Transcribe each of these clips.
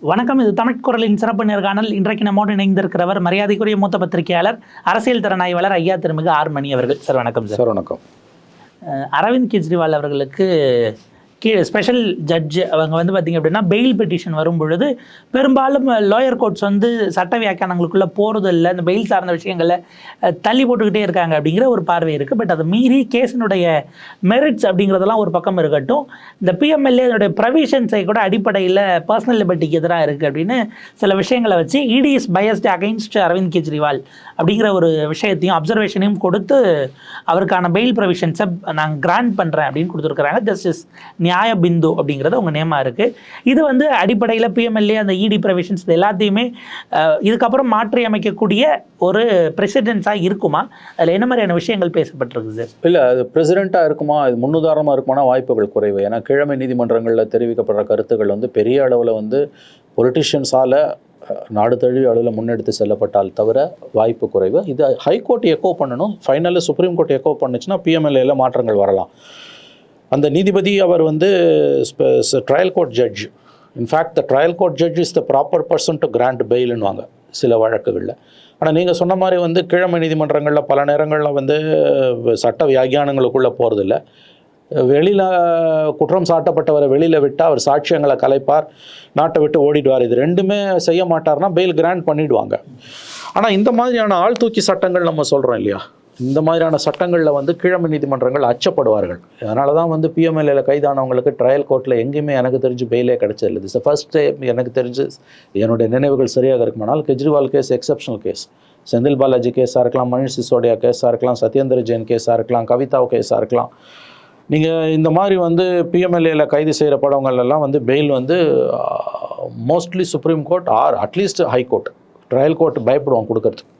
வணக்கம் இது தமிழ் குரலின் சிறப்பு நேர்காணல். இன்றைக்கு நம்மோடு இணைந்திருக்கிறவர் மரியாதைக்குரிய மூத்த பத்திரிகையாளர் அரசியல் திறனாய்வாளர் ஐயா திருமிகு ஆர் மணி அவர்கள். சார் வணக்கம் சார். வணக்கம். அரவிந்த் கெஜ்ரிவால் அவர்களுக்கு கீழே ஸ்பெஷல் ஜட்ஜ் அவங்க வந்து பார்த்திங்க அப்படின்னா பெயில் பெட்டிஷன் வரும் பொழுது பெரும்பாலும் லோயர் கோர்ட்ஸ் வந்து சட்ட வியாக்கியானங்களுக்குள்ளே போகிறது இல்லை இந்த பெயில் சார்ந்த விஷயங்களில் தள்ளி போட்டுக்கிட்டே இருக்காங்க அப்படிங்கிற ஒரு பார்வை இருக்குது பட் அதை மீறி கேஸினுடைய மெரிட்ஸ் அப்படிங்கிறதெல்லாம் ஒரு பக்கம் இருக்கட்டும். இந்த பிஎம்எல்ஏனுடைய ப்ரொவிஷன்ஸை கூட அடிப்படையில் பர்சனல் லிபர்ட்டிக்கு எதிராக இருக்குது அப்படின்னு சில விஷயங்களை வச்சு ED's biased against Arvind Kejriwal அப்படிங்கிற ஒரு விஷயத்தையும் அப்சர்வேஷனையும் கொடுத்து அவருக்கான பெயில் ப்ரொவிஷன்ஸை நான் கிராண்ட் பண்ணுறேன் அப்படின்னு கொடுத்துருக்குறாங்க ஜஸ்டிஸ் நியாய பிந்து அப்படிங்கிறது உங்கள் நேமாக இருக்குது இது வந்து அடிப்படையில் பிஎம்எல்ஏ அந்த இடி ப்ரொவிஷன்ஸ் இது எல்லாத்தையுமே இதுக்கப்புறம் மாற்றி அமைக்கக்கூடிய ஒரு பிரசிடென்ஸாக இருக்குமா? அதில் என்ன மாதிரியான விஷயங்கள் பேசப்பட்டிருக்கு சார் இல்லை அது பிரசிடெண்ட்டாக இருக்குமா இது முன்னுதாரணமாக இருக்குமானா வாய்ப்புகள் குறைவு. ஏன்னா கிழமை நீதிமன்றங்களில் தெரிவிக்கப்படுற கருத்துக்கள் வந்து பெரிய அளவில் வந்து பொலிட்டிஷியன்ஸால் நாடு தழுவிய அளவில் முன்னெடுத்து செல்லப்பட்டால் தவிர வாய்ப்பு குறைவு. இது ஹைகோர்ட் எக்கோ பண்ணணும். ஃபைனலில் சுப்ரீம் கோர்ட் எக்கோ பண்ணுச்சுன்னா பிஎம்எல்ஏல மாற்றங்கள் வரலாம். அந்த நீதிபதி அவர் வந்து trial court judge in fact the trial court judge is the proper person to grant பெயில்னுவாங்க சில வழக்குகளில். ஆனால் நீங்கள் சொன்ன மாதிரி வந்து கீழமை நீதிமன்றங்களில் பல நேரங்களில் வந்து சட்ட வியாகியானங்களுக்குள்ளே போகிறதில்ல வெளியில் குற்றம் சாட்டப்பட்டவரை வெளியில் விட்டால் அவர் சாட்சியங்களை கலைப்பார் நாட்டை விட்டு ஓடிடுவார். இது ரெண்டுமே செய்ய மாட்டார்னா பெயில் கிராண்ட் பண்ணிடுவாங்க. ஆனால் இந்த மாதிரியான ஆள் தூக்கி சட்டங்கள் நம்ம சொல்கிறோம் இல்லையா? இந்த மாதிரியான சட்டங்களில் வந்து கீழமை நீதிமன்றங்கள் அச்சப்படுவார்கள். அதனால தான் வந்து பிஎம்எல்ஏல கைதானவங்களுக்கு ட்ரையல் கோர்ட்டில் எங்கேயுமே எனக்கு தெரிஞ்சு பெயிலே கிடைச்சதில்லை. திஸ் ஃபர்ஸ்ட் டைம் எனக்கு தெரிஞ்சு என்னுடைய நினைவுகள் சரியாக இருக்குமானால் Kejriwal case exceptional case Senthil Balaji கேஸாக இருக்கலாம் மணிஷ் சிசோடியா கேஸாக இருக்கலாம் சத்யேந்திர ஜெயின் கேஸாக இருக்கலாம் கவிதாவ் கேஸாக இருக்கலாம். நீங்கள் இந்த மாதிரி வந்து பிஎம்எல்ஏல கைது செய்கிற படங்கள் எல்லாம் வந்து பெயில் வந்து mostly supreme court or at least high court trial court பயப்படுவாங்க கொடுக்கறதுக்கு.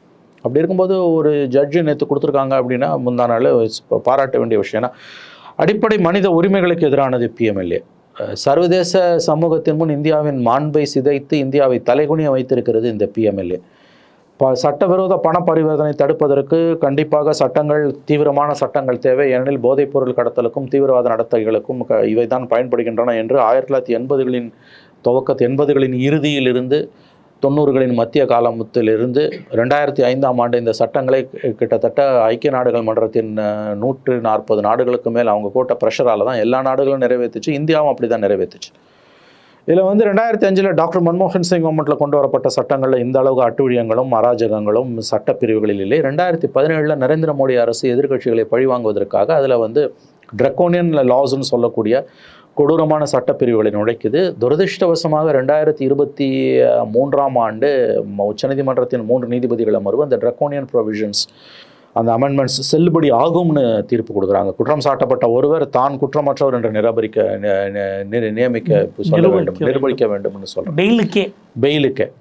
அப்படி இருக்கும்போது ஒரு ஜட்ஜு நேற்று கொடுத்துருக்காங்க அப்படின்னா முந்தா நாள் பாராட்ட வேண்டிய விஷயம். ஏன்னா அடிப்படை மனித உரிமைகளுக்கு எதிரானது பிஎம்எல்ஏ சர்வதேச சமூகத்தின் முன் இந்தியாவின் மாண்பை சிதைத்து இந்தியாவை தலைகுனிய வைத்திருக்கிறது இந்த பிஎம்எல்ஏ ப சட்டவிரோத பண பரிவர்த்தனை தடுப்பதற்கு கண்டிப்பாக சட்டங்கள் தீவிரமான சட்டங்கள் தேவை. ஏனெனில் போதைப்பொருள் கடத்தலுக்கும் தீவிரவாத நடத்தைகளுக்கும் க இவை தான் பயன்படுகின்றன என்று ஆயிரத்தி தொள்ளாயிரத்தி எண்பதுகளின் துவக்கத்து எண்பதுகளின் இறுதியிலிருந்து தொண்ணூறுகளின் மத்திய காலத்திலிருந்து ரெண்டாயிரத்தி ஐந்தாம் ஆண்டு இந்த சட்டங்களை கிட்டத்தட்ட ஐக்கிய நாடுகள் மன்றத்தின் நூற்று நாற்பது நாடுகளுக்கு மேல் அவங்க போட்ட ப்ரெஷரால் தான் எல்லா நாடுகளும் நிறைவேற்றுச்சு இந்தியாவும் அப்படி தான் நிறைவேற்றுச்சு இதில் வந்து ரெண்டாயிரத்தி அஞ்சில் டாக்டர் மன்மோகன் சிங் கவர்மெண்ட்டில் கொண்டு வரப்பட்ட சட்டங்களில் இந்த அளவுக்கு அட்டூழியங்களும் அராஜகங்களும் சட்டப்பிரிவுகளில் இல்லை. ரெண்டாயிரத்தி பதினேழில் நரேந்திர மோடி அரசு எதிர்கட்சிகளை பழிவாங்குவதற்காக அதில் வந்து ட்ரக்கோனியன் லாஸ்ன்னு சொல்லக்கூடிய கொடூரமான சட்டப்பிரிவுகளை நுழைக்குது. துரதிருஷ்டவசமாக ரெண்டாயிரத்தி இருபத்தி மூன்றாம் ஆண்டு உச்சநீதிமன்றத்தின் மூன்று நீதிபதிகள் அமர்வு அந்த ட்ரக்கோனியன் ப்ரொவிஷன்ஸ் அந்த அமெண்ட்மெண்ட்ஸ் செல்லுபடி ஆகும்னு தீர்ப்பு கொடுக்குறாங்க. குற்றம் சாட்டப்பட்ட ஒருவர் தான் குற்றமற்றவர் என்று நிரூபிக்க நி- நி- நியமிக்க சொல்ல வேண்டும் நிரூபிக்க நிரூபிக்க வேண்டும்னு சொல்கிறேன் பெயிலுக்கே. பெயிலுக்கு.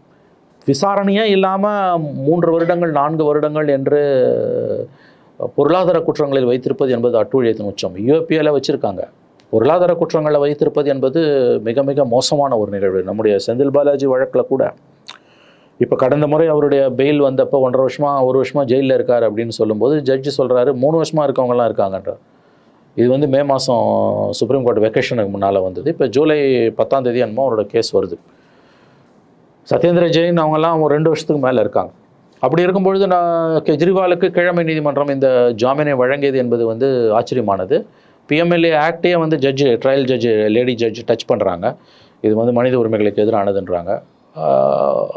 விசாரணையே இல்லாமல் மூன்று வருடங்கள் நான்கு வருடங்கள் என்று பொருளாதார குற்றங்களில் வைத்திருப்பது என்பது அட்டூழியத்தின் உச்சம். யூஏபியில் வச்சுருக்காங்க. பொருளாதார குற்றங்களை வைத்திருப்பது என்பது மிக மிக மோசமான ஒரு நிகழ்வு. நம்முடைய செந்தில் பாலாஜி வழக்கில் கூட இப்போ கடந்த முறை அவருடைய பெயில் வந்தப்போ ஒன்றரை வருஷமாக ஒரு வருஷமாக ஜெயிலில் இருக்கார் அப்படின்னு சொல்லும்போது ஜட்ஜி சொல்கிறாரு மூணு வருஷமாக இருக்கவங்கலாம் இருக்காங்கன்றார் இது வந்து மே மாதம் சுப்ரீம் கோர்ட் வெக்கேஷனுக்கு முன்னால் வந்தது. இப்போ ஜூலை பத்தாம் தேதி என்னமோ அவரோட கேஸ் வருது. சத்யேந்திர ஜெயின் அவங்கெல்லாம் ஒரு ரெண்டு வருஷத்துக்கு மேலே இருக்காங்க. அப்படி இருக்கும்பொழுது நான் கெஜ்ரிவாலுக்கு கிழமை நீதிமன்றம் இந்த ஜாமீனை வழங்கியது என்பது வந்து ஆச்சரியமானது. பிஎம்எல்ஏ ஆக்டே வந்து judge trial judge lady judge touch பண்ணுறாங்க இது வந்து மனித உரிமைகளுக்கு எதிரானதுன்றாங்க.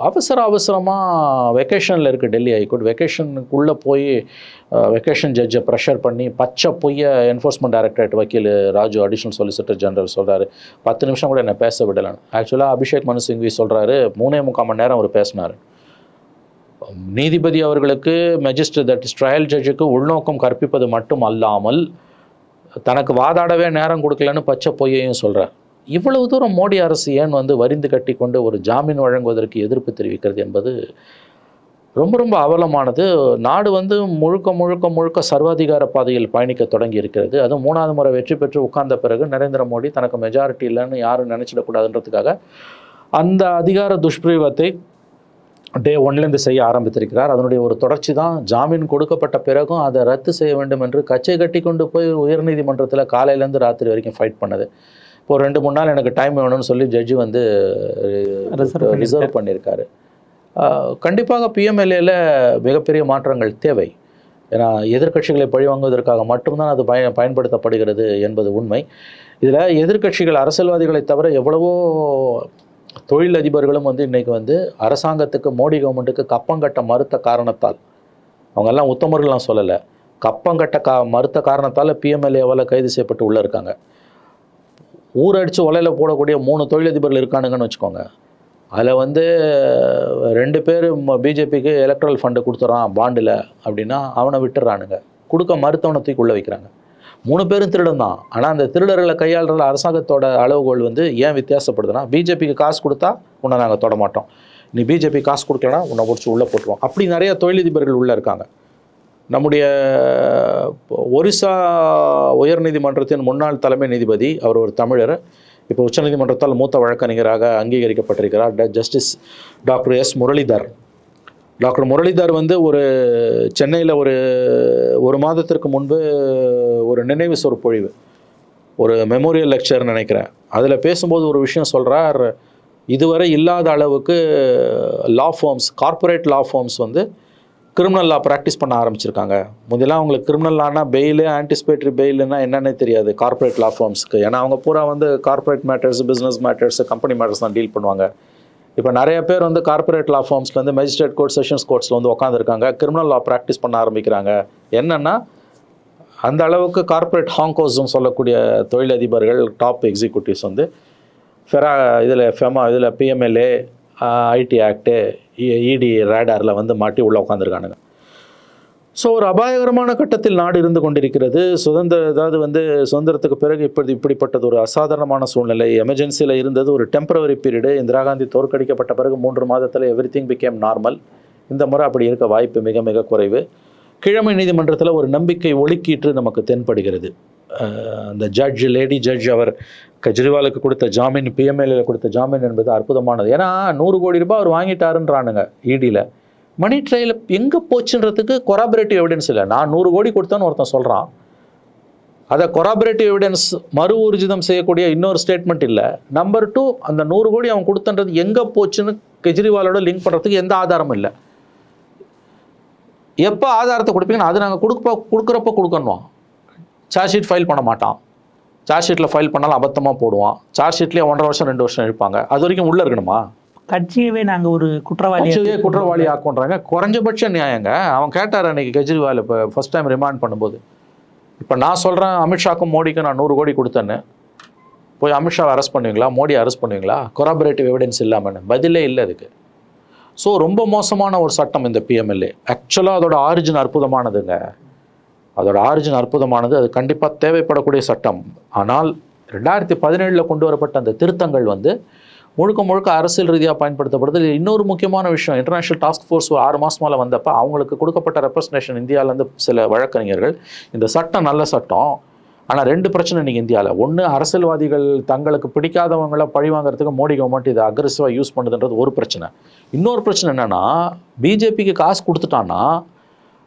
அவசர அவசரமாக வெக்கேஷனில் இருக்குது டெல்லி ஹைகோர்ட். வெக்கேஷனுக்குள்ளே போய் வெக்கேஷன் ஜட்ஜை ப்ரெஷர் பண்ணி பச்சை பொய்ய என்ஃபோர்ஸ்மெண்ட் டைரக்டரேட் வக்கீல் ராஜு அடிஷனல் சொலிசிட்டர் ஜெனரல் சொல்கிறாரு பத்து நிமிஷம் கூட என்னை பேச விடலான்னு ஆக்சுவலாக அபிஷேக் மனு சிங்வி சொல்கிறாரு மூணே முக்கால் மணி நேரம் அவர் பேசினார். நீதிபதி அவர்களுக்கு மெஜிஸ்ட்ரேட் தட் இஸ் ட்ரையல் ஜட்ஜுக்கு உள்நோக்கம் கற்பிப்பது மட்டும் அல்லாமல் தனக்கு வாதாடவே நேரம் கொடுக்கலன்னு பச்சை பொய்யையும் சொல்கிறார் இவ்வளவு தூரம் மோடி அரசு ஏன் வந்து வரிந்து கட்டி கொண்டு ஒரு ஜாமீன் வழங்குவதற்கு எதிர்ப்பு தெரிவிக்கிறது என்பது ரொம்ப ரொம்ப அவலமானது. நாடு வந்து முழுக்க முழுக்க முழுக்க சர்வாதிகார பாதையில் பயணிக்க தொடங்கி இருக்கிறது அதுவும் மூணாவது முறை வெற்றி பெற்று உட்கார்ந்த பிறகு நரேந்திர மோடி தனக்கு மெஜாரிட்டி இல்லைன்னு யாரும் நினச்சிடக்கூடாதுன்றதுக்காக அந்த அதிகார துஷ்பிரயோகத்தை டே ஒன்லேருந்து செய்ய ஆரம்பித்திருக்கிறார். அதனுடைய ஒரு தொடர்ச்சி தான் ஜாமீன் கொடுக்கப்பட்ட பிறகும் அதை ரத்து செய்ய வேண்டும் என்று கச்சை கட்டி கொண்டு போய் உயர்நீதிமன்றத்தில் காலையிலேருந்து ராத்திரி வரைக்கும் ஃபைட் பண்ணது. இப்போ ரெண்டு மூணு நாள் எனக்கு டைம் வேணும்னு சொல்லி ஜட்ஜி வந்து ரிசர்வ் பண்ணியிருக்காரு. கண்டிப்பாக பிஎம்எல்ஏல மிகப்பெரிய மாற்றங்கள் தேவை. ஏன்னா எதிர்க்கட்சிகளை பழிவாங்குவதற்காக மட்டும்தான் அது பய பயன்படுத்தப்படுகிறது என்பது உண்மை. இதில் எதிர்க்கட்சிகள் அரசியல்வாதிகளை தவிர எவ்வளவோ தொழிலதிபர்களும் வந்து இன்றைக்கி வந்து அரசாங்கத்துக்கு மோடி கவர்மெண்ட்டுக்கு கப்பங்கட்ட மறுத்த காரணத்தால் அவங்கெல்லாம் உத்தமர்கள்லாம் சொல்லலை. கப்பங்கட்ட கா மறுத்த காரணத்தால் பிஎம்எல்ஏவால் கைது செய்யப்பட்டு உள்ளே இருக்காங்க. ஊரடிச்சு ஒலையில் போடக்கூடிய மூணு தொழிலதிபர்கள் இருக்கானுங்கன்னு வச்சுக்கோங்க. அதில் வந்து ரெண்டு பேர் பிஜேபிக்கு எலக்ட்ரல் ஃபண்டு கொடுத்துட்றான் பாண்டில் அப்படின்னா அவனை விட்டுறானுங்க. கொடுக்க மறுத்தவனை தூக்கி உள்ளே வைக்கிறாங்க. மூணு பேரும் திருடன் தான் ஆனால் அந்த திருடர்களை கையாளுற அரசாங்கத்தோட அளவுகோல் வந்து ஏன் வித்தியாசப்படுதுன்னா பிஜேபிக்கு காசு கொடுத்தா உன்னை நாங்கள் தொட மாட்டோம். நீ பிஜேபி காசு கொடுக்கலனா உன்னை பிடிச்சி உள்ளே போட்டுருவோம். அப்படி நிறைய தொழிலதிபர்கள் உள்ளே இருக்காங்க. நம்முடைய ஒரிசா உயர்நீதிமன்றத்தின் முன்னாள் தலைமை நீதிபதி அவர் ஒரு தமிழர். இப்போ உச்சநீதிமன்றத்தால் மூத்த வழக்கறிஞராக அங்கீகரிக்கப்பட்டிருக்கிறார். ட- justice doctor S. Muralidhar. Doctor Muralidhar வந்து ஒரு சென்னையில் ஒரு ஒரு மாதத்திற்கு முன்பு ஒரு நினைவு சொற்பொழிவு ஒரு மெமோரியல் லெக்சர் நினைக்கிறேன். அதில் பேசும்போது ஒரு விஷயம் சொல்கிறார் இதுவரை இல்லாத அளவுக்கு law firms corporate law firms வந்து கிரிமினல் லா ப்ராக்டிஸ் பண்ண ஆரம்பிச்சிருக்காங்க. முதலாம் அவங்களுக்கு கிரிமினல் லானா பெயிலு ஆன்டிசிபேட்டரி பெயிலுன்னா என்னன்னே தெரியாது. கார்ப்பரேட் லா ஃபார்ம்ஸ்க்கு ஏன்னா அவங்க பூரா வந்து corporate matters business matters company matters தான் டீல் பண்ணுவாங்க. இப்போ நிறைய பேர் வந்து கார்ப்பரேட் லா ஃபார்ம்ஸ்லேருந்து மெஜிஸ்ட்ரேட் மேஜிஸ்ட்ரேட் கோர்ட் செஷன்ஸ் கோர்ட்ஸில் வந்து உட்காந்துருக்காங்க கிரிமினல் லா ப்ராக்டிஸ் பண்ண ஆரம்பிக்கிறாங்க. என்னென்னா அந்த அளவுக்கு கார்ப்பரேட் ஹாங்கோஸ்னு சொல்லக்கூடிய தொழிலதிபர்கள் டாப் எக்ஸிக்யூட்டிவ்ஸ் வந்து ஃபெரா இதில் ஃபெமா இதில் பிஎம்எல்ஏ ஐடி ஆக்டு இடி ரேடாரில் வந்து மாட்டி உள்ளே உட்காந்துருக்கானுங்க ஸோ ஒரு அபாயகரமான கட்டத்தில் நாடு இருந்து கொண்டிருக்கிறது. சுதந்திர அதாவது வந்து சுதந்திரத்துக்கு பிறகு இப்படி இப்படிப்பட்டது ஒரு அசாதாரணமான சூழ்நிலை. எமர்ஜென்சியில் இருந்தது ஒரு டெம்பரவரி பீரியடு. இந்திரா காந்தி தோற்கடிக்கப்பட்ட பிறகு மூன்று மாதத்தில் எவ்ரி திங் பிகேம் நார்மல் இந்த முறை அப்படி இருக்க வாய்ப்பு மிக மிக குறைவு. கிழமை நீதிமன்றத்தில் ஒரு நம்பிக்கை ஒழுக்கீற்று நமக்கு தென்படுகிறது. அந்த ஜட்ஜ் லேடி ஜட்ஜ் அவர் கெஜ்ரிவாலுக்கு கொடுத்த ஜாமீன் பிஎம்எல்ஏல கொடுத்த ஜாமீன் என்பது அற்புதமானது. ஏன்னா நூறு கோடி ரூபாய் அவர் வாங்கிட்டாருன்றானுங்க இடியில் மணி ட்ரையில் எங்கே போச்சுன்றதுக்கு கொராபரேட்டிவ் எவிடன்ஸ் இல்லை. நான் நூறு கோடி கொடுத்தேன்னு ஒருத்தன் சொல்கிறான் அதை கொராபரேட்டிவ் எவிடன்ஸ் மறு ஊர்ஜிதம் செய்யக்கூடிய இன்னொரு ஸ்டேட்மெண்ட் இல்லை. நம்பர் டூ அந்த நூறு கோடி அவன் கொடுத்தன்றது எங்கே போச்சுன்னு கெஜ்ரிவாலோட லிங்க் பண்ணுறதுக்கு எந்த ஆதாரமும் இல்லை. எப்போ ஆதாரத்தை கொடுப்பீங்கன்னா அது நாங்கள் கொடுப்ப கொடுக்குறப்ப கொடுக்கணும் சார்ஜ் ஷீட் ஃபைல் பண்ண மாட்டான். சார்ஜ் ஷீட்டில் ஃபைல் பண்ணாலும் அபத்தமாக போடுவான். சார்ஜ் ஷீட்லேயே ஒன்றரை வருஷம் ரெண்டு வருஷம் இருப்பாங்க அது வரைக்கும் உள்ளே இருக்கணுமா? கட்சியவே நாங்க ஒரு குற்றவாளி குற்றவாளி ஆக்குன்றாங்க குறைஞ்சபட்ச நியாயங்க. அவன் கேட்டார் அன்னைக்கு கெஜ்ரிவால் இப்போ ஃபர்ஸ்ட் டைம் ரிமாண்ட் பண்ணும்போது. இப்போ நான் சொல்கிறேன் அமித்ஷாக்கும் மோடிக்கும் நான் நூறு கோடி கொடுத்தேன்னு. போய் அமித்ஷாவை அரெஸ்ட் பண்ணுவீங்களா? மோடி அரெஸ்ட் பண்ணுவீங்களா? கொராபரேட்டிவ் எவிடன்ஸ் இல்லாமல் பதிலே இல்லை அதுக்கு. ஸோ ரொம்ப மோசமான ஒரு சட்டம் இந்த பிஎம்எல்ஏ ஆக்சுவலாக அதோட ஆரிஜின் அற்புதமானதுங்க. அதோட ஆரிஜின் அற்புதமானது அது கண்டிப்பாக தேவைப்படக்கூடிய சட்டம். ஆனால் ரெண்டாயிரத்தி பதினேழில் கொண்டு வரப்பட்ட அந்த திருத்தங்கள் வந்து முழுக்க முழுக்க அரசியல் ரீதியாக பயன்படுத்தப்படுது. இன்னொரு முக்கியமான விஷயம். இன்டர்நேஷனல் டாஸ்க் ஃபோர்ஸ் ஆறு மாதமால் வந்தப்போ அவங்களுக்கு கொடுக்கப்பட்ட ரெப்ரசன்டேஷன் இந்தியாவிலேருந்து சில வழக்கறிஞர்கள் இந்த சட்டம் நல்ல சட்டம் ஆனால் ரெண்டு பிரச்சனை இன்றைக்கி இந்தியாவில் ஒன்று அரசியல்வாதிகள் தங்களுக்கு பிடிக்காதவங்கள பழி வாங்குறதுக்கு மோடி கவர்மெண்ட் இதை அக்ரெசிவாக யூஸ் பண்ணுதுன்றது ஒரு பிரச்சனை. இன்னொரு பிரச்சனை என்னென்னா பிஜேபிக்கு காசு கொடுத்துட்டான்னா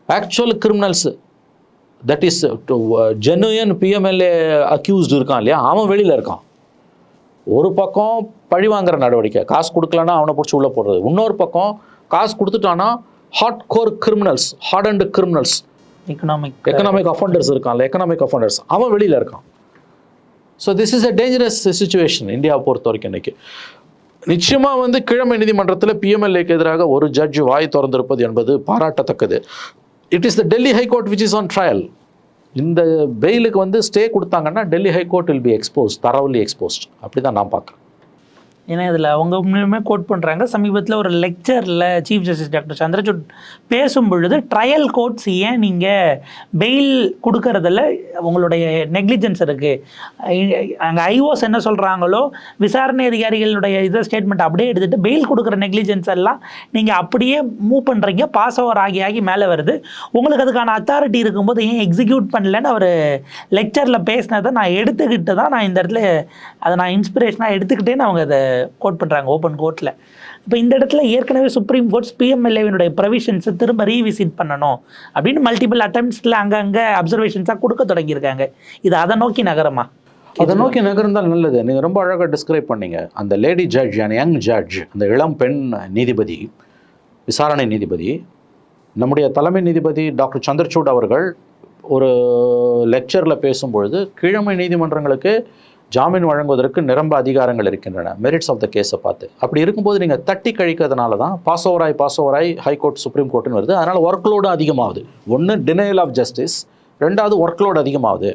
actual criminals that is genuine PMLA accused இருக்கான் இல்லையா? அவன் வெளியில் இருக்கான். ஒரு பக்கம் பழி வாங்குற நடவடிக்கை காசு கொடுக்கலன்னா அவனை பிடிச்சி உள்ளே போடுறது. இன்னொரு பக்கம் காசு கொடுத்துட்டானா hot core criminals hard and criminals economic economic offenders இருக்கான்ல எக்கனாமிக் அஃபண்டர்ஸ் அவன் வெளியில் இருக்கான். So this is a dangerous situation இந்தியாவை பொறுத்த வரைக்கும் இன்னைக்கு. நிச்சயமாக வந்து கிழமை நீதிமன்றத்தில் பிஎம்எல்ஏக்கு எதிராக ஒரு ஜட்ஜ் வாய் திறந்திருப்பது என்பது பாராட்டத்தக்கது. It is the Delhi high court which is on trial இந்த பெயிலுக்கு வந்து ஸ்டே கொடுத்தாங்கன்னா Delhi high court will be expose thoroughly exposed அப்படி தான் நான் பார்க்குறேன். ஏன்னா இதில் அவங்க உண்மையுமே கோட் பண்ணுறாங்க சமீபத்தில் ஒரு லெக்சரில் சீஃப் ஜஸ்டிஸ் டாக்டர் சந்திரசூட் பேசும் பொழுது ட்ரையல் கோர்ட்ஸ் ஏன் நீங்கள் பெயில் கொடுக்கறதில் உங்களுடைய நெக்லிஜென்ஸ் இருக்குது அங்கே ஐஓஸ் என்ன சொல்கிறாங்களோ விசாரணை அதிகாரிகளுடைய இதை ஸ்டேட்மெண்ட் அப்படியே எடுத்துகிட்டு பெயில் கொடுக்குற நெக்லிஜென்ஸ் எல்லாம் நீங்கள் அப்படியே மூவ் பண்ணுறீங்க பாஸ் ஓவர் ஆகி ஆகி மேலே வருது. உங்களுக்கு அதுக்கான அத்தாரிட்டி இருக்கும்போது ஏன் எக்ஸிக்யூட் பண்ணலன்னு அவர் லெக்சரில் பேசினதை நான் எடுத்துக்கிட்டு தான் நான் இந்த இடத்துல அதை நான் இன்ஸ்பிரேஷனாக எடுத்துக்கிட்டேன்னு அவங்க அதை கோட் பண்ணுறாங்க ஓப்பன் கோர்ட்டில் இப்போ இந்த இடத்துல ஏற்கனவே சுப்ரீம் கோர்ட்ஸ் பிஎம்எல்ஏவினுடைய ப்ரொவிஷன்ஸை திரும்ப ரீவிசிட் பண்ணணும் அப்படின்னு மல்டிபிள் அட்டம்ப்ட்ஸில் அங்கங்கே அப்சர்வேஷன்ஸாக கொடுக்க தொடங்கியிருக்காங்க. இது அதை நோக்கி நகரமா? அதை நோக்கி நகர்ந்தால் நல்லது. நீங்கள் ரொம்ப அழகாக டிஸ்கிரைப் பண்ணீங்க. அந்த lady judge and young judge அந்த இளம் பெண் நீதிபதி விசாரணை நீதிபதி நம்முடைய தலைமை நீதிபதி டாக்டர் சந்திரசூட் அவர்கள் ஒரு லெக்சரில் பேசும்பொழுது கீழமை நீதிமன்றங்களுக்கு ஜாமீன் வழங்குவதற்கு நிரம்ப அதிகாரங்கள் இருக்கின்றன. மெரிட்ஸ் ஆஃப் த கேஸை பார்த்து. அப்படி இருக்கும்போது நீங்கள் தட்டி கழிக்கிறதுனால தான் பாஸ் ஓவராய் பாஸ் ஓவராய் ஹைகோர்ட் சுப்ரீம் கோர்ட்டுன்னு வருது. அதனால் ஒர்க் லோடு அதிகமாகுது. ஒன்று டினையல் ஆஃப் ஜஸ்டிஸ் ரெண்டாவது ஒர்க் லோடு அதிகமாகுது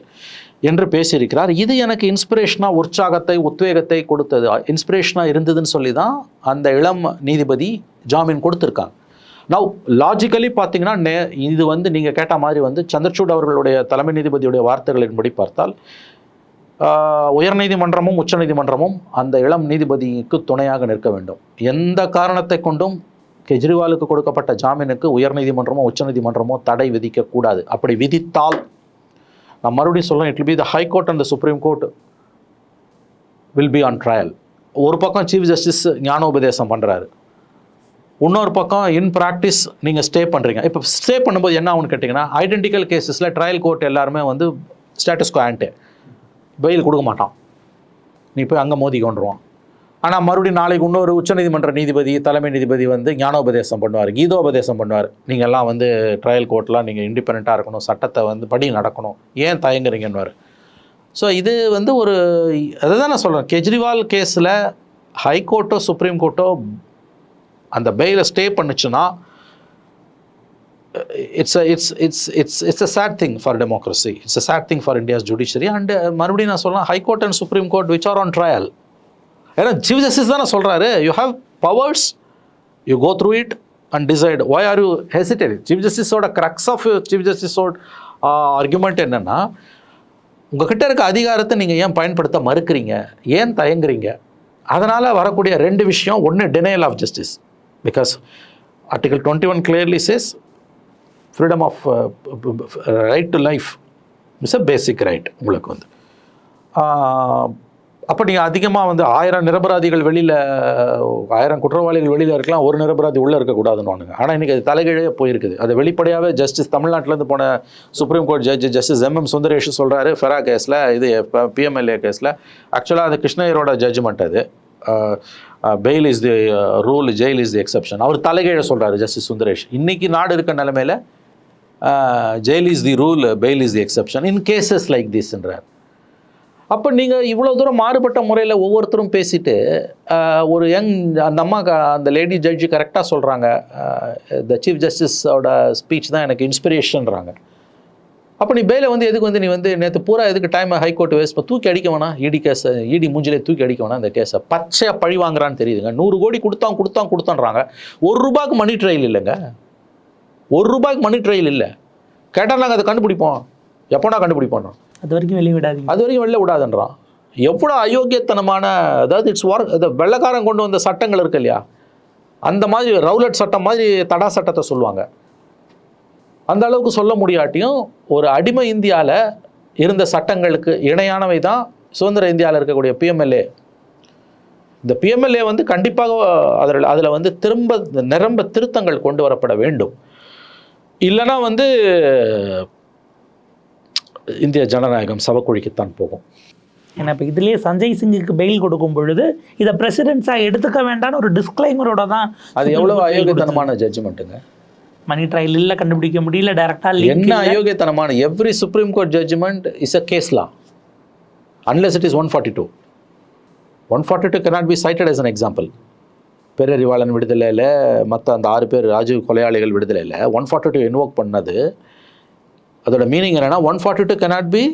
என்று பேசியிருக்கிறார். இது எனக்கு இன்ஸ்பிரேஷனாக உற்சாகத்தை உத்வேகத்தை கொடுத்தது. இன்ஸ்பிரேஷனாக இருந்ததுன்னு சொல்லி தான் அந்த இளம் நீதிபதி ஜாமீன் கொடுத்துருக்காங்க. நவ் லாஜிக்கலி பார்த்தீங்கன்னா நே இது வந்து நீங்கள் கேட்ட மாதிரி வந்து சந்திரசூட் அவர்களுடைய தலைமை நீதிபதியுடைய வார்த்தைகளின்படி பார்த்தால் உயர்நீதிமன்றமும் உச்சநீதிமன்றமும் அந்த இளம் நீதிபதிக்கு துணையாக நிற்க வேண்டும். எந்த காரணத்தை கொண்டும் கெஜ்ரிவாலுக்கு கொடுக்கப்பட்ட ஜாமீனுக்கு உயர்நீதிமன்றமோ உச்சநீதிமன்றமோ தடை விதிக்கக்கூடாது அப்படி விதித்தால் நான் மறுபடியும் சொல்கிறேன் it be the high court and the supreme court will be on trial ஒரு பக்கம் சீஃப் ஜஸ்டிஸ் ஞானோபதேசம் பண்ணுறாரு இன்னொரு பக்கம் இன் ப்ராக்டிஸ் நீங்கள் ஸ்டே பண்ணுறீங்க இப்போ ஸ்டே பண்ணும்போது என்ன ஆகுன்னு கேட்டிங்கன்னா ஐடென்டிக்கல் கேசஸில் ட்ரையல் கோர்ட் எல்லாருமே வந்து ஸ்டேட்டஸ்கோ ஆன்ட்டு. பெயில் கொடுக்க மாட்டான். நீ போய் அங்கே மோதி கொண்டுருவான் ஆனால் மறுபடியும் நாளைக்கு இன்னொரு உச்சநீதிமன்ற நீதிபதி தலைமை நீதிபதி வந்து ஞானோபதேசம் பண்ணுவார் கீதோபதேசம் பண்ணுவார். நீங்கள்லாம் வந்து ட்ரையல் கோர்ட்லாம் நீங்கள் இண்டிபெண்ட்டாக இருக்கணும் சட்டத்தை வந்து படி நடக்கணும். ஏன் தயங்குறீங்கன்னுவார். ஸோ இது வந்து ஒரு அதை தான் நான் சொல்கிறேன் கெஜ்ரிவால் கேஸில் ஹைகோர்ட்டோ சுப்ரீம் கோர்ட்டோ அந்த பெயிலை ஸ்டே பண்ணுச்சுன்னா it's it's it's it's it's a sad thing for democracy it's a sad thing for India's judiciary and மறுபடியும் நான் சொல்லலாம் high court and supreme court which are on trial ஏன்னா சீஃப் ஜஸ்டிஸ் தானே சொல்கிறாரு you have powers you go through it and decide why are you hesitate chief ஜஸ்டிஸோட crux of chief ஜஸ்டிஸோட argument என்னென்னா உங்ககிட்ட இருக்க அதிகாரத்தை நீங்கள் ஏன் பயன்படுத்த மறுக்கிறீங்க? ஏன் தயங்குறீங்க? அதனால் வரக்கூடிய ரெண்டு விஷயம். ஒன்று denial of justice because article twenty one clearly says freedom of right to life miss a basic right உங்களுக்கு வந்து. அப்போ நீங்கள் அதிகமாக வந்து ஆயிரம் நிரபராதிகள் வெளியில் ஆயிரம் குற்றவாளிகள் வெளியில் இருக்கலாம் ஒரு நிரபராதி உள்ளே இருக்கக்கூடாதுன்னு ஆனால் இன்றைக்கி அது தலைகீழே போயிருக்குது. அது வெளிப்படையாகவே ஜஸ்டிஸ் தமிழ்நாட்டிலேருந்து போன supreme court judge justice M M Sundaresh சொல்கிறாரு ஃபெரா கேஸில் இது பிஎம்எல்ஏ கேஸில் ஆக்சுவலாக அது கிருஷ்ணகிரோட ஜட்ஜ்மெண்ட் அது. Bail is the rule jail is the exception அவர் தலைகீழ சொல்கிறாரு ஜஸ்டிஸ் சுந்தரேஷ். இன்றைக்கி நாடு இருக்க நிலமையில jail is the rule bail is the exception in cases like திஸ்ன்றார் அப்போ நீங்கள் இவ்வளோ தூரம் மாறுபட்ட முறையில் ஒவ்வொருத்தரும் பேசிட்டு ஒரு யங் அந்த அம்மா அந்த லேடி ஜட்ஜி கரெக்டாக சொல்கிறாங்க த சீஃப் ஜஸ்டிஸோட ஸ்பீச் தான் எனக்கு இன்ஸ்பிரேஷன்றாங்க அப்போ நீ பேல வந்து எதுக்கு வந்து நீ வந்து நேற்று பூரா எதுக்கு டைம் ஹைகோர்ட் வேஸ்ட் இப்போ தூக்கி அடிக்க வேணாம்? இடி கேஸ் இடி மூஞ்சிலே தூக்கி அடிக்க வேணாம் இந்த கேஸை பச்சையாக பழி வாங்குறான்னு தெரியுதுங்க. நூறு கோடி கொடுத்தான் கொடுத்தான் கொடுத்தான்றாங்க. ஒரு ரூபாய்க்கு மணி ட்ரையல் இல்லைங்க. ஒரு ரூபாய்க்கு மணி ட்ரையல் இல்லை. கேட்டால் நாங்கள் அதை கண்டுபிடிப்போம். எப்போனா கண்டுபிடிப்போம் அது வரைக்கும் வெளியே விடாதீங்க. அது வரைக்கும் வெளில விடாதுன்றான் எவ்வளோ அயோக்கியத்தனமான அதாவது இட்ஸ் ஒர்க் இந்த வெள்ளைக்காரன் கொண்டு வந்த சட்டங்கள் இருக்கு இல்லையா? அந்த மாதிரி ரவுலட் சட்டம் மாதிரி தடா சட்டத்தை சொல்லுவாங்க. அந்த அளவுக்கு சொல்ல முடியாட்டியும் ஒரு அடிமை இந்தியாவில் இருந்த சட்டங்களுக்கு இணையானவை தான் சுதந்திர இந்தியாவில் இருக்கக்கூடிய பிஎம்எல்ஏ இந்த பிஎம்எல்ஏ வந்து கண்டிப்பாக அதில் அதில் வந்து திரும்ப நிரம்ப திருத்தங்கள் கொண்டு வரப்பட வேண்டும். இல்லைன்னா வந்து இந்திய ஜனநாயகம் சவக்குழிக்குத்தான் போகும். ஏன்னா இப்போ இதுலேயே சஞ்சய் சிங்குக்கு பெயில் கொடுக்கும் பொழுது இதை பிரசிடென்ஸாக எடுத்துக்க வேண்டாம்னு ஒரு டிஸ்க்ளைமரோட தான் அது எவ்வளவு அயோக்கியத்தனமான ஜட்ஜ்மெண்ட்டுங்க மணி ட்ரையல் இல்லை கண்டுபிடிக்க முடியல டைரக்டாக என்ன அயோக்கியத்தனமான every supreme court judgment is a case law unless it is one forty two one forty two cannot be cited as an example Perarivalan விடுதலையில் மற்ற அந்த ஆறு பேர் ராஜீவ் கொலையாளிகள் விடுதலையில் ஒன் ஃபார்ட்டி டூ இன்வோக் பண்ணது அதோட மீனிங் என்னன்னா one forty two cannot be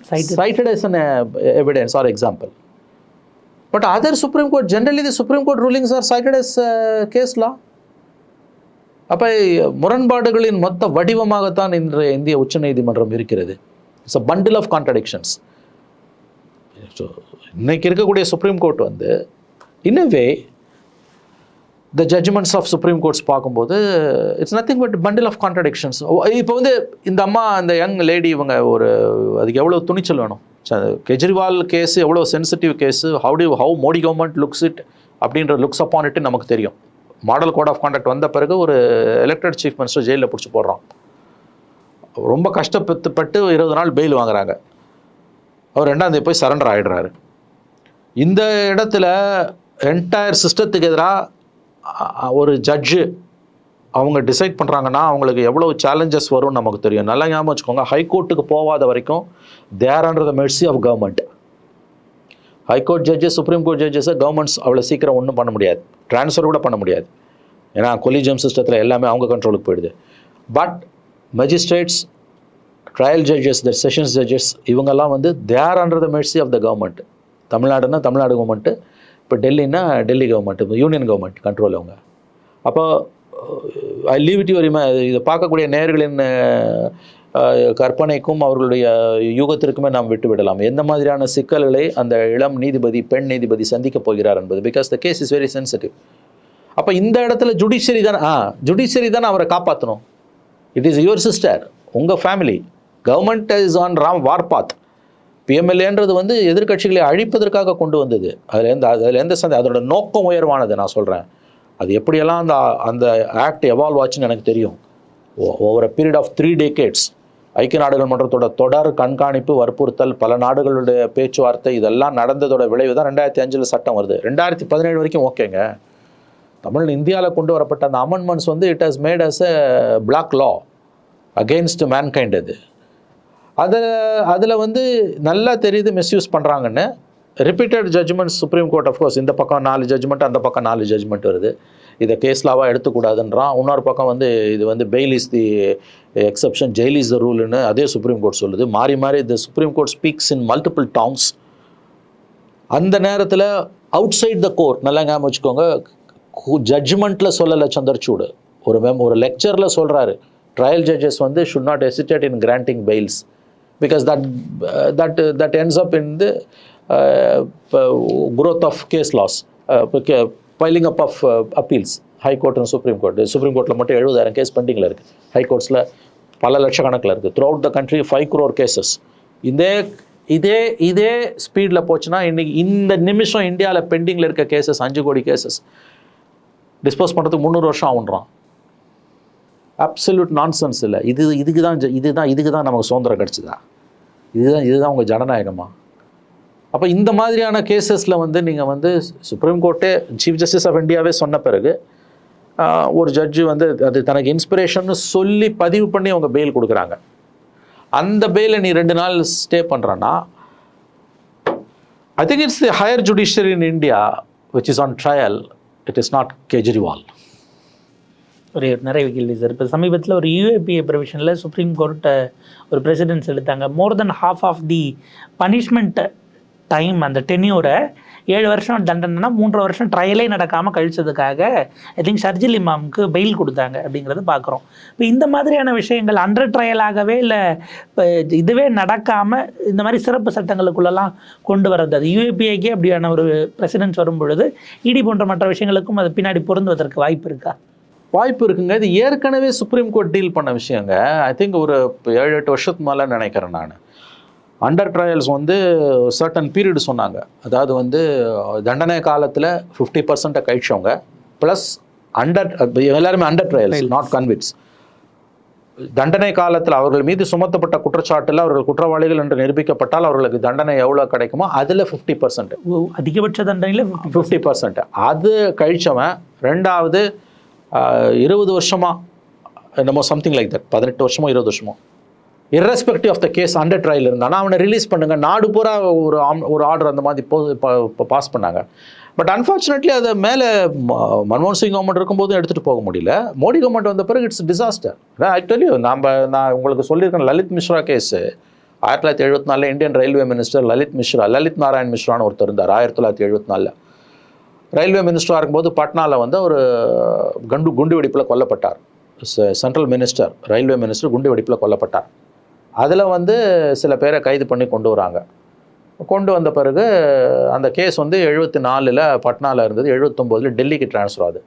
Cited. cited as an uh, evidence or example. But other Supreme Court, generally the Supreme Court rulings are cited as uh, case law. அப்போ முரண்பாடுகளின் மொத்த வடிவமாகத்தான் இன்றைய இந்திய உச்சநீதிமன்றம் இருக்கிறது it's a bundle of contradictions இன்னைக்கு இருக்கக்கூடிய சுப்ரீம் கோர்ட் வந்து இன்னவே the judgments of supreme courts பார்க்கும்போது it's nothing but bundle of contradictions இப்போ வந்து இந்த அம்மா அந்த யங் லேடி இவங்க ஒரு அதுக்கு எவ்வளோ துணிச்சல் வேணும்? ச- கெஜ்ரிவால் கேஸ் எவ்வளோ sensitive case how to how Modi government looks it அப்படின்ற லுக்ஸ் அப்பான் இட்டு நமக்கு தெரியும். மாடல் கோட் ஆஃப் கான்டாக்ட் வந்த பிறகு ஒரு எலெக்டட் சீஃப் மினிஸ்டர் ஜெயிலில் பிடிச்சி போடுறான். ரொம்ப கஷ்டப்பட்டு இருபது நாள் பெயில் வாங்குறாங்க. அவர் ரெண்டாந்தேதி போய் சரண்டர் ஆகிடுறாரு இந்த இடத்துல என்டையர் சிஸ்டத்துக்கு எதிராக ஒரு ஜட்ஜு அவங்க டிசைட் பண்ணுறாங்கன்னா அவங்களுக்கு எவ்வளோ சேலஞ்சஸ் வரும்னு நமக்கு தெரியும். நல்லா ஞாபகம் வச்சுக்கோங்க ஹைகோர்ட்டுக்கு போகாத வரைக்கும் there under the mercy of government high court judges supreme court ஜட்ஜஸை governments அவ்வளோ சீக்கிரம் ஒன்றும் பண்ண முடியாது. ட்ரான்ஸ்ஃபர் கூட பண்ண முடியாது. ஏன்னா கொலிஜியம் சிஸ்டத்தில் எல்லாமே அவங்க கண்ட்ரோலுக்கு போயிடுது. But magistrates trial judges the sessions judges இவங்கெல்லாம் வந்து there under the mercy of the government தமிழ்நாடுன்னா Tamil Nadu government இப்போ டெல்லினா டெல்லி கவர்மெண்ட் இப்போ யூனியன் கவர்மெண்ட் கண்ட்ரோல் அவங்க. அப்போ ஐ லீவ் இட் யுவர் இதை பார்க்கக்கூடிய நேர்களின் கற்பனைக்கும் அவர்களுடைய யுகத்திற்குமே நாம் விட்டு விடலாம். எந்த மாதிரியான சிக்கல்களை அந்த இளம் நீதிபதி பெண் நீதிபதி சந்திக்கப் போகிறார் என்பது? Because the case is very sensitive அப்போ இந்த இடத்துல ஜுடிஷியரி தானே ஆ ஜுடிஷியரி தானே அவரை காப்பாற்றணும் இட் இஸ் யுவர் சிஸ்டர் உங்கள் ஃபேமிலி கவர்மெண்ட் இஸ் ஆன் ராம் வார்பாத் பிஎம்எல்ஏன்றது வந்து எதிர்க்கட்சிகளை அழிப்பதற்காக கொண்டு வந்தது. அதில் எந்த அதில் எந்த சந்தை அதோட நோக்கம் உயர்வானது நான் சொல்கிறேன் அது எப்படியெல்லாம் அந்த அந்த ஆக்ட் எவால்வ் ஆச்சுன்னு எனக்கு தெரியும். Over a period of three decades ஐக்கிய நாடுகள் மன்றத்தோட தொடர் கண்காணிப்பு வற்புறுத்தல் பல நாடுகளுடைய பேச்சுவார்த்தை இதெல்லாம் நடந்ததோட விளைவு தான் ரெண்டாயிரத்தி அஞ்சில் சட்டம் வருது. ரெண்டாயிரத்தி பதினேழு வரைக்கும் ஓகேங்க. தமிழ் இந்தியாவில் கொண்டு வரப்பட்ட அந்த அமெண்ட்மெண்ட்ஸ் வந்து it has made as a black law against mankind அது. அதில் அதில் வந்து நல்லா தெரியுது மிஸ்யூஸ் பண்ணுறாங்கன்னு repeated judgment supreme court of course இந்த பக்கம் நாலு ஜட்ஜ்மெண்ட் அந்த பக்கம் நாலு ஜட்ஜ்மெண்ட் வருது. இதை கேஸ் லாவாக எடுத்துக்கூடாதுன்றான். இன்னொரு பக்கம் வந்து இது வந்து bail is the exception jail is the ரூல்னு அதே சுப்ரீம் கோர்ட் சொல்லுது. மாறி மாறி the supreme court speaks in multiple tongues அந்த நேரத்தில் அவுட் சைட் த கோர்ட் நல்லா ஞாபகம் வச்சுக்கோங்க. ஜட்ஜ்மெண்ட்டில் சொல்லலை சந்திரச்சூடு ஒரு மேம் ஒரு லெக்சரில் சொல்கிறாரு ட்ரையல் ஜட்ஜஸ் வந்து should not hesitate in granting bails because that that that ends up in the uh, uh growth of case filing up of appeals high court and supreme court supreme கோர்ட்டில் மட்டும் எழுபதாயிரம் case பெண்டிங்கில் இருக்குது high கோர்ட்ஸில் பல லட்சக்கணக்கில் இருக்குது throughout the country five crore cases இதே இதே இதே ஸ்பீடில் போச்சுன்னா இன்றைக்கி இந்த நிமிஷம் இந்தியாவில் பெண்டிங்கில் இருக்க கேசஸ் அஞ்சு கோடி கேசஸ் டிஸ்போஸ் பண்ணுறதுக்கு முந்நூறு வருஷம் ஆகுன்றான் அப்சல்யூட் நான்சென்ஸ் இல்லை. இது இதுக்கு தான் இதுதான் இதுக்கு தான் நமக்கு சுதந்திரம் கிடச்சிதா? இதுதான் இதுதான் உங்கள் ஜனநாயகமா? அப்போ இந்த மாதிரியான கேசஸில் வந்து நீங்கள் வந்து சுப்ரீம் கோர்ட்டே சீஃப் ஜஸ்டிஸ் ஆஃப் இந்தியாவே சொன்ன பிறகு ஒரு ஜட்ஜு வந்து அது தனக்கு இன்ஸ்பிரேஷன்னு சொல்லி பதிவு பண்ணி அவங்க பெயில் கொடுக்குறாங்க. அந்த பெயிலை நீ ரெண்டு நாள் stay பண்ணுறன்னா I think it's the higher judiciary in India which is on trial it is not Kejriwal ஒரு நிறைய கேள்வி சார். இப்போ சமீபத்தில் ஒரு யூஏபிஏ ப்ரொவிஷனில் சுப்ரீம் கோர்ட்டை ஒரு பிரசிடென்ஸ் எடுத்தாங்க. More than half of the punishment time அந்த டென்யூரை ஏழு வருஷம் தண்டனைனா மூன்றரை வருஷம் ட்ரையலே நடக்காமல் கழிச்சதுக்காக ஐ திங்க் ஷர்ஜில் இமாமுக்கு பெயில் கொடுத்தாங்க அப்படிங்கிறத பார்க்குறோம் இப்போ இந்த மாதிரியான விஷயங்கள் அண்டர் ட்ரையலாகவே இல்லை இப்போ இதுவே நடக்காமல் இந்த மாதிரி சிறப்பு சட்டங்களுக்குள்ளெல்லாம் கொண்டு வர்றது. அது யூஏபிஏக்கே அப்படியான ஒரு பிரசிடென்ஸ் வரும் பொழுது இடி போன்ற மற்ற விஷயங்களுக்கும் அது பின்னாடி பொருந்துவதற்கு வாய்ப்பு இருக்கா? வாய்ப்பு இருக்குங்க. இது ஏற்கனவே சுப்ரீம் கோர்ட் டீல் பண்ண விஷயங்க. ஐ திங்க் ஒரு ஏழு எட்டு வருஷத்துக்கு மேலே நினைக்கிறேன் நான். அண்டர் ட்ரையல்ஸ் வந்து சர்டன் பீரியட் சொன்னாங்க. அதாவது வந்து தண்டனை காலத்தில் ஃபிஃப்டி பர்சன்ட்டை கழிச்சவங்க ப்ளஸ் அண்டர் எல்லாருமே அண்டர் ட்ரையல்ஸ் நாட் கன்விட்ஸ் தண்டனை காலத்தில் அவர்கள் மீது சுமத்தப்பட்ட குற்றச்சாட்டில் அவர்கள் குற்றவாளிகள் என்று நிரூபிக்கப்பட்டால் அவர்களுக்கு தண்டனை எவ்வளோ கிடைக்குமோ அதில் ஃபிஃப்டி பர்சன்ட் அதிகபட்ச தண்டனையில் ஃபிஃப்டி பர்சன்ட் அது கழிச்சவன் ரெண்டாவது இருபது வருஷமா என்னமோ சம்திங் லைக் தட் பதினெட்டு வருஷமோ இருபது வருஷமோ. Irrespective of the case under trial இருந்தானா அவனை ரிலீஸ் பண்ணுங்கள் நாடு பூரா ஒரு ஒரு ஆர்டர் அந்த மாதிரி போ பாஸ் பண்ணாங்க. பட் அன்ஃபார்ச்சுனேட்லி அதை மேலே மன்மோகன் சிங் கவர்மெண்ட் இருக்கும்போதும் எடுத்துகிட்டு போக முடியல. மோடி கவர்மெண்ட் வந்த பிறகு இட்ஸ் டிசாஸ்டர் ஆக்சுவலி நம்ம நான் உங்களுக்கு சொல்லியிருக்கேன் லலித் மிஸ்ரா கேஸு ஆயிரத்தி தொள்ளாயிரத்தி எழுபத்தி நாலில் Indian railway minister Lalit Mishra Lalit Narayan மிஸ்ரான்னு ஒருத்தர் இருந்தார் ஆயிரத்தி தொள்ளாயிரத்தி எழுபத்தி நாலில். ரயில்வே மினிஸ்டராக இருக்கும்போது பாட்னாவில் வந்து ஒரு கண்டு குண்டு வெடிப்பில் கொல்லப்பட்டார் சென்ட்ரல் மினிஸ்டர் ரயில்வே மினிஸ்டர் குண்டு வெடிப்பில் கொல்லப்பட்டார். அதில் வந்து சில பேரை கைது பண்ணி கொண்டு வராங்க. கொண்டு வந்த பிறகு அந்த கேஸ் வந்து எழுபத்தி நாலில் பட்னாவில் இருந்தது எழுபத்தொம்போதில் டெல்லிக்கு ட்ரான்ஸ்ஃபர் ஆகுது.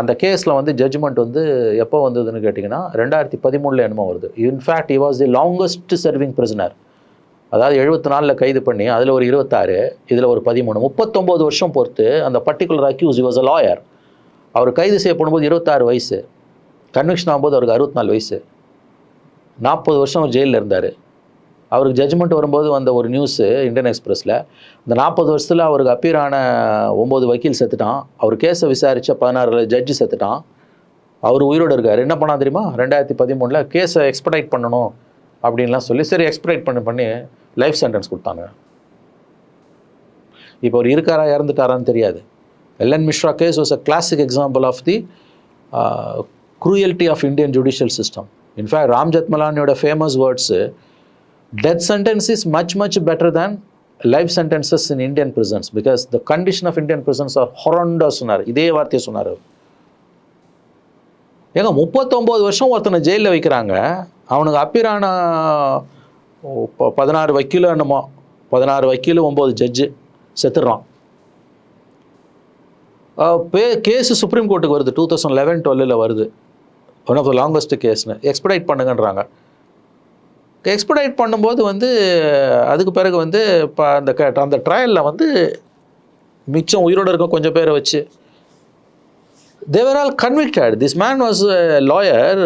அந்த கேஸில் வந்து ஜட்ஜ்மெண்ட் வந்து எப்போ வந்ததுன்னு கேட்டிங்கன்னா ரெண்டாயிரத்தி பதிமூணில் என்னமோ வருது. In fact he was the longest serving prisoner அதாவது எழுபத்தி நாலில் கைது பண்ணி அதில் ஒரு இருபத்தாறு இதில் ஒரு பதிமூணு முப்பத்தொம்போது வருஷம் பொறுத்து அந்த particular accused was a lawyer அவர் கைது செய்யப்படும்போது இருபத்தாறு வயசு கன்விக்ஷன் ஆகும்போது அவருக்கு அறுபத்தி நாலு வயசு. நாற்பது வருஷம் அவர் ஜெயிலில் இருந்தார். அவருக்கு ஜட்ஜ்மெண்ட் வரும்போது வந்த ஒரு நியூஸு இந்தியன் எக்ஸ்பிரஸில் இந்த நாற்பது வருஷத்தில் அவருக்கு அப்பீரான ஒம்பது வக்கீல் செத்துட்டான். அவர் கேஸை விசாரித்த பதினாறு ஜட்ஜு செத்துட்டான். அவர் உயிரோடு இருக்கார். என்ன பண்ணா தெரியுமா? ரெண்டாயிரத்தி பதிமூணில் கேஸை எக்ஸ்படைட் பண்ணணும் அப்படின்லாம் சொல்லி சரி எக்ஸ்படைட் பண்ணி பண்ணி லைஃப் சென்டென்ஸ் கொடுத்தாங்க. இப்போ அவர் இருக்காரா இறந்துட்டாரான்னு தெரியாது. L N Mishra case was a classic example of the cruelty of Indian judicial system in fact Ram ஜத்மலானியோட famous words death sentence is much much better than life sentences in Indian prisons because the condition of Indian prisons are ஹொரண்டா சொன்னார். இதே வார்த்தையை சொன்னார் ஏங்க முப்பத்தொம்போது வருஷம் ஒருத்தனை ஜெயிலில் வைக்கிறாங்க. அவனுக்கு அப்பீரான பதினாறு வக்கீல் என்னமோ. பதினாறு வக்கீல் ஒம்பது ஜட்ஜு செத்துடுறான். பே கேஸு சுப்ரீம் கோர்ட்டுக்கு வருது. டூ தௌசண்ட் லெவன் டுவெல்லில் வருது. ஒன் ஆஃப் த லாங்கஸ்ட் கேஸ்னு எக்ஸ்படைட் பண்ணுங்கன்றாங்க. எக்ஸ்படைட் பண்ணும்போது வந்து அதுக்கு பிறகு வந்து இப்போ அந்த க அந்த ட்ரையலில் வந்து மிச்சம் உயிரோடு இருக்க கொஞ்சம் பேரை வச்சு தேவர் all convicted this man was lawyer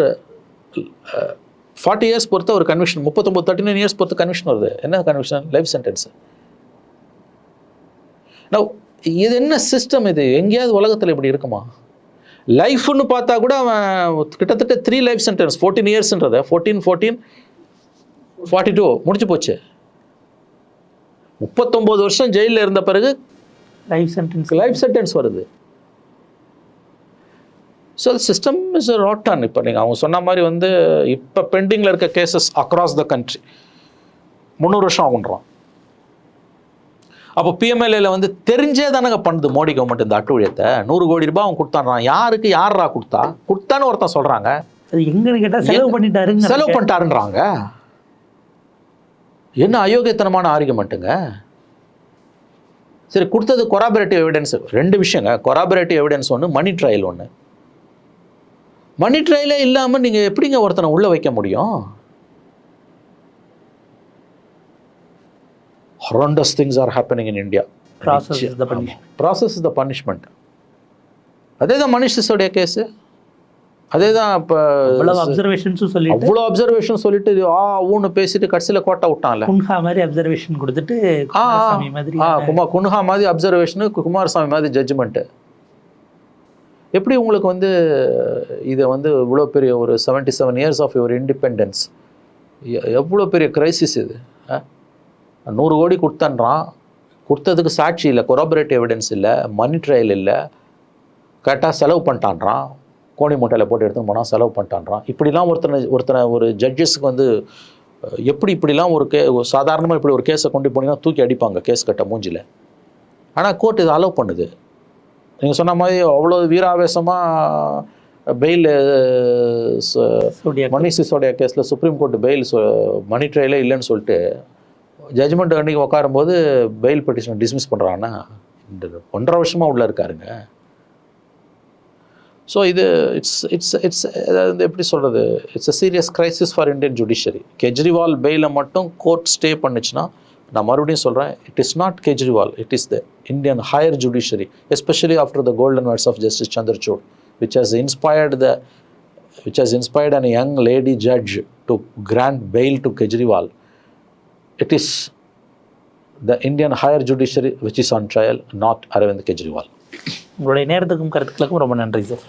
forty years பொறுத்த ஒரு கன்விக்ஷன் முப்பத்தொம்பது தேர்ட்டி நைன் இயர்ஸ் பொறுத்த கன்விக்ஷன் வருது. என்ன கன்விக்ஷன் லைஃப் சென்டென்ஸ் நவ் இது என்ன சிஸ்டம் இது? எங்கேயாவது உலகத்தில் இப்படி இருக்குமா? லைஃப்னு பார்த்தா கூட அவன் கிட்டத்தட்ட த்ரீ லைஃப் சென்டென்ஸ் ஃபோர்டீன் இயர்ஸ்ன்றத ஃபோர்டீன் ஃபோர்டீன் ஃபார்ட்டி டூ முடிஞ்சு போச்சு. முப்பத்தொம்போது வருஷம் ஜெயிலில் இருந்த பிறகு லைஃப் சென்டென்ஸ் லைஃப் சென்டென்ஸ் வருது. ஸோ சிஸ்டம் இஸ் ராட்டான் இப்போ நீங்கள் அவங்க சொன்ன மாதிரி வந்து இப்போ பெண்டிங்கில் இருக்க கேசஸ் அக்ராஸ் த கண்ட்ரி முந்நூறு வருஷம் ஆகுன்றான் அப்போ பிஎம்எல்ஏல வந்து தெரிஞ்சே தானங்க பண்ணுது மோடி கவர்மெண்ட் இந்த அட்டுழியத்தை. நூறு கோடி ரூபாய் அவன் கொடுத்தான்றான் யாருக்கு யாரா கொடுத்தா? கொடுத்தான்னு ஒருத்தன் சொல்கிறாங்க அது எங்கன்னு கேட்டா செலவு பண்ணிட்டாருங்க. செலவு பண்ணிட்டாருன்றாங்க. என்ன அயோக்கியத்தனமான ஆர்குமெண்ட்டுங்க சரி கொடுத்தது கொராபரேட்டிவ் எவிடன்ஸ் ரெண்டு விஷயங்க. கொராபரேட்டிவ் எவிடன்ஸ் ஒன்று மணி ட்ரையல் ஒன்று மணி ட்ரையலே இல்லாமல் நீங்கள் எப்படிங்க ஒருத்தனை உள்ளே வைக்க முடியும்? Horrendous things are happening in India process is the punishment அதே தான் மனிஷ் சிசோடைய கேஸு அதே தான் இப்போ அப்சர்வேஷன்ஸும் சொல்லிட்டு அவ்வளோ அப்சர்வேஷன் சொல்லிட்டு ஆ ஊன்னு பேசிட்டு கடைசியில் கோட்டை விட்டான்ல. குன்ஹா மாதிரி அப்சர்வேஷன் கொடுத்துட்டு மாதிரி ஆ குமார் குன்ஹா மாதிரி அப்சர்வேஷனு குமாரசாமி மாதிரி ஜட்ஜ்மெண்ட்டு எப்படி உங்களுக்கு வந்து இதை வந்து இவ்வளோ பெரிய ஒரு seventy seven years of your independence எவ்வளோ பெரிய கிரைசிஸ் இது? ஆ? நூறு கோடி கொடுத்தன்றான். கொடுத்ததுக்கு சாட்சி இல்லை கொராபரேட்டிவ் எவிடன்ஸ் இல்லை மணி ட்ரையல் இல்லை. கரெக்டாக செலவு பண்ணிட்டான்றான். கோணி மூட்டையில் போட்டு எடுத்து போனால் செலவு பண்ணிட்டான்றான். இப்படிலாம் ஒருத்தனை ஒருத்தனை ஒரு ஜட்ஜஸுக்கு வந்து எப்படி இப்படிலாம் ஒரு கே சாதாரணமாக இப்படி ஒரு கேஸை கொண்டு போனீங்கன்னா தூக்கி அடிப்பாங்க கேஸ் கட்ட மூஞ்சில். ஆனால் கோர்ட் இதை அலோவ் பண்ணுது. நீங்கள் சொன்ன மாதிரி அவ்வளோ வீராவேசமாக பெயில் மணி சிசோடைய கேஸில் சுப்ரீம் கோர்ட் பெயில் மணி ட்ரையலே இல்லைன்னு சொல்லிட்டு ஜட்ஜ்மெண்ட் அன்றைக்கி உட்காரும்போது பெயில் பெட்டிஷன் டிஸ்மிஸ் பண்ணுறாங்கன்னா இந்த ஒன்றரை வருஷமாக உள்ளே இருக்காருங்க. ஸோ இது இட்ஸ் இட்ஸ் இட்ஸ் அதாவது எப்படி சொல்கிறது it's a serious crisis for Indian judiciary Kejriwal பெயிலை மட்டும் கோர்ட் ஸ்டே பண்ணுச்சுன்னா நான் மறுபடியும் சொல்கிறேன் it is not Kejriwal it is the Indian higher judiciary especially after the golden words of justice Chandrachud which has inspired the which has inspired a young lady judge to grant bail to Kejriwal. It is the Indian higher judiciary which is on trial, not Arvind Kejriwal. உங்களுடைய நேரத்துக்கும் கருத்துக்களுக்கும் ரொம்ப நன்றி sir